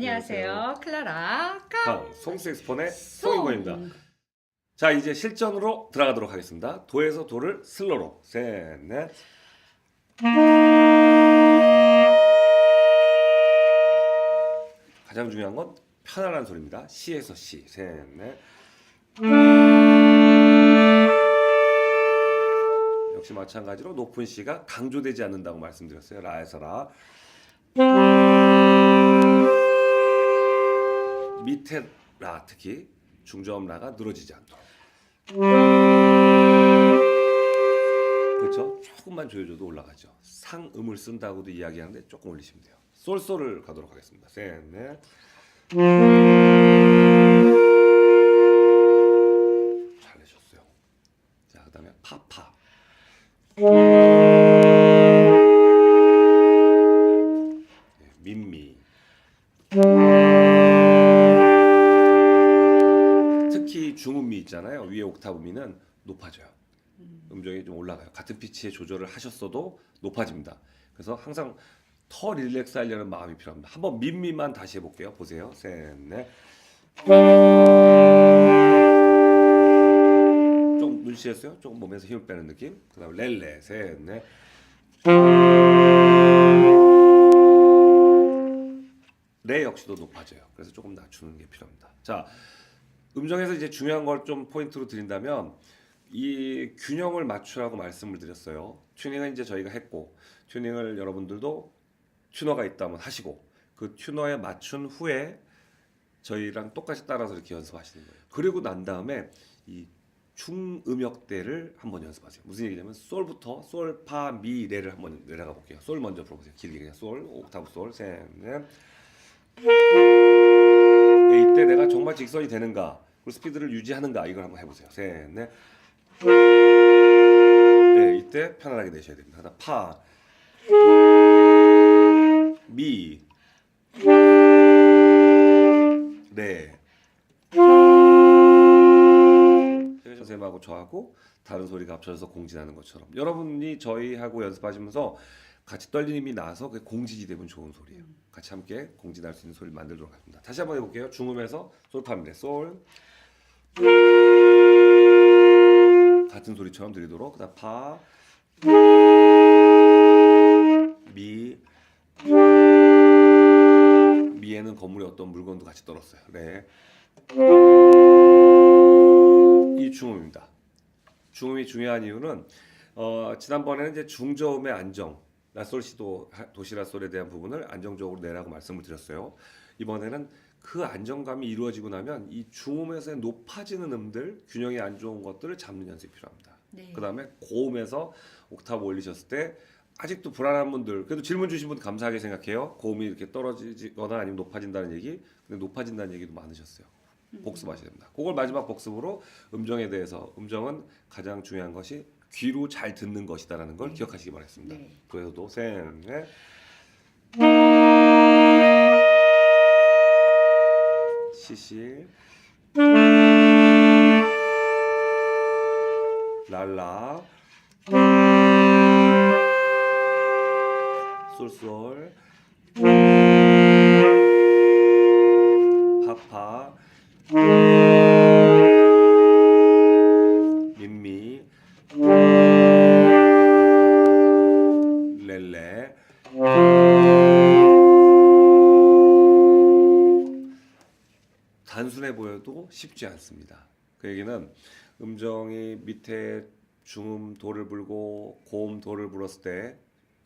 안녕하세요. 클라라 카강 송색스폰의 송인권입니다. 자 이제 실전으로 들어가도록 하겠습니다. 도에서 도를 슬로로 셋 넷. 가장 중요한 건 편안한 소리입니다. 시에서 시 셋 넷. 역시 마찬가지로 높은 시가 강조되지 않는다고 말씀드렸어요. 라에서 라. 밑에 라 특히 중저음 라가 늘어지지 않도록. 그렇죠? 조금만 조여줘도 올라가죠. 상음을 쓴다고도 이야기하는데 조금 올리시면 돼요. 솔솔을 가도록 하겠습니다. 셋, 넷. 잘 내셨어요. 자, 그다음에 파파. 있잖아요. 위에 옥타브 미는 높아져요. 음정이 좀 올라가요. 같은 피치에 조절을 하셨어도 높아집니다. 그래서 항상 더 릴렉스 하려는 마음이 필요합니다. 한번 민미만 다시 해볼게요. 보세요. 셋, 넷. 좀 눈치했어요? 조금 몸에서 힘을 빼는 느낌. 그 다음 렐레, 셋, 넷. 레 역시도 높아져요. 그래서 조금 낮추는 게 필요합니다. 자, 음정에서 이제 중요한 걸 좀 포인트로 드린다면 이 균형을 맞추라고 말씀을 드렸어요. 튜닝은 이제 저희가 했고 튜닝을 여러분들도 튜너가 있다면 하시고 그 튜너에 맞춘 후에 저희랑 똑같이 따라서 이렇게 연습하시는 거예요. 그리고 난 다음에 이 중음역대를 한번 연습하세요. 무슨 얘기냐면 솔부터 솔, 파, 미, 레를 한번 내려가 볼게요. 솔 먼저 불러보세요. 길게 그냥 솔, 옥타브 솔, 셋, 넷. 예, 이때 내가 정말 직선이 되는가 그리고 스피드를 유지하는가 이걸 한번 해보세요 셋, 넷. 네, 이때 편안하게 내셔야 됩니다 하나 파 미, 레 선생님하고 저하고 다른 소리가 합쳐져서 공진하는 것처럼 여러분이 저희하고 연습하시면서 같이 힘이 나서 그 공진이 되면 좋은 소리예요. 같이 함께 공진할 수 있는 소리를 만들도록 하겠습니다. 다시 한번 해볼게요. 중음에서 솔파입니다. 솔 같은 소리처럼 들리도록 그다음 파, 미 미에는 건물에 어떤 물건도 같이 떨었어요. 네. 이 중음입니다. 중음이 중요한 이유는 어, 지난번에는 이제 중저음의 안정, 라솔 시도 도시라솔에 대한 부분을 안정적으로 내라고 말씀을 드렸어요. 이번에는 그 안정감이 이루어지고 나면 이 중음에서의 높아지는 음들, 균형이 안 좋은 것들을 잡는 연습이 필요합니다. 네. 그 다음에 고음에서 옥타브 올리셨을 때 아직도 불안한 분들, 그래도 질문 주신 분 감사하게 생각해요. 고음이 이렇게 떨어지거나 아니면 높아진다는 얘기, 근데 높아진다는 얘기도 많으셨어요. 복습하셔야 됩니다. 그걸 마지막 복습으로 음정에 대해서 음정은 가장 중요한 것이 귀로 잘 듣는 것이다라는 걸 네. 기억하시기 바라겠습니다. 네. 그래도 셋, 넷. 시시 랄라. 솔솔. 파파 단순해 보여도 쉽지 않습니다. 그 얘기는 음정이 밑에 중음 도를 불고 고음 도를 불었을 때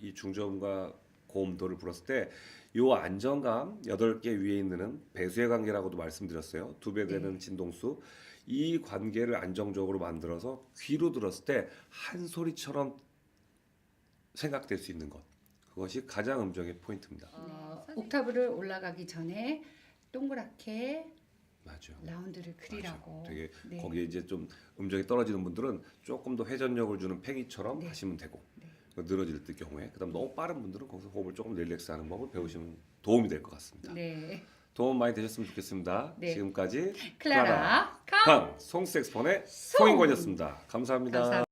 이 중저음과 고음 도를 불었을 때이 안정감 여덟 개 위에 있는 배수의 관계라고도 말씀드렸어요. 두 배 되는 네. 진동수 이 관계를 안정적으로 만들어서 귀로 들었을 때 한 소리처럼 생각될 수 있는 것 그것이 가장 음정의 포인트입니다. 어, 옥타브를 올라가기 전에 동그랗게 맞죠. 라운드를 그리라고. 맞아. 되게 네. 거기에 이제 좀 음정이 떨어지는 분들은 조금 더 회전력을 주는 팽이처럼 네. 하시면 되고 네. 늘어질 때 경우에 그다음 너무 빠른 분들은 거기서 호흡을 조금 릴렉스하는 법을 배우시면 도움이 될 것 같습니다. 네. 도움 많이 되셨으면 좋겠습니다. 네. 지금까지 클라라 카강 송색스폰의 송. 송인권이었습니다. 감사합니다. 감사합니다.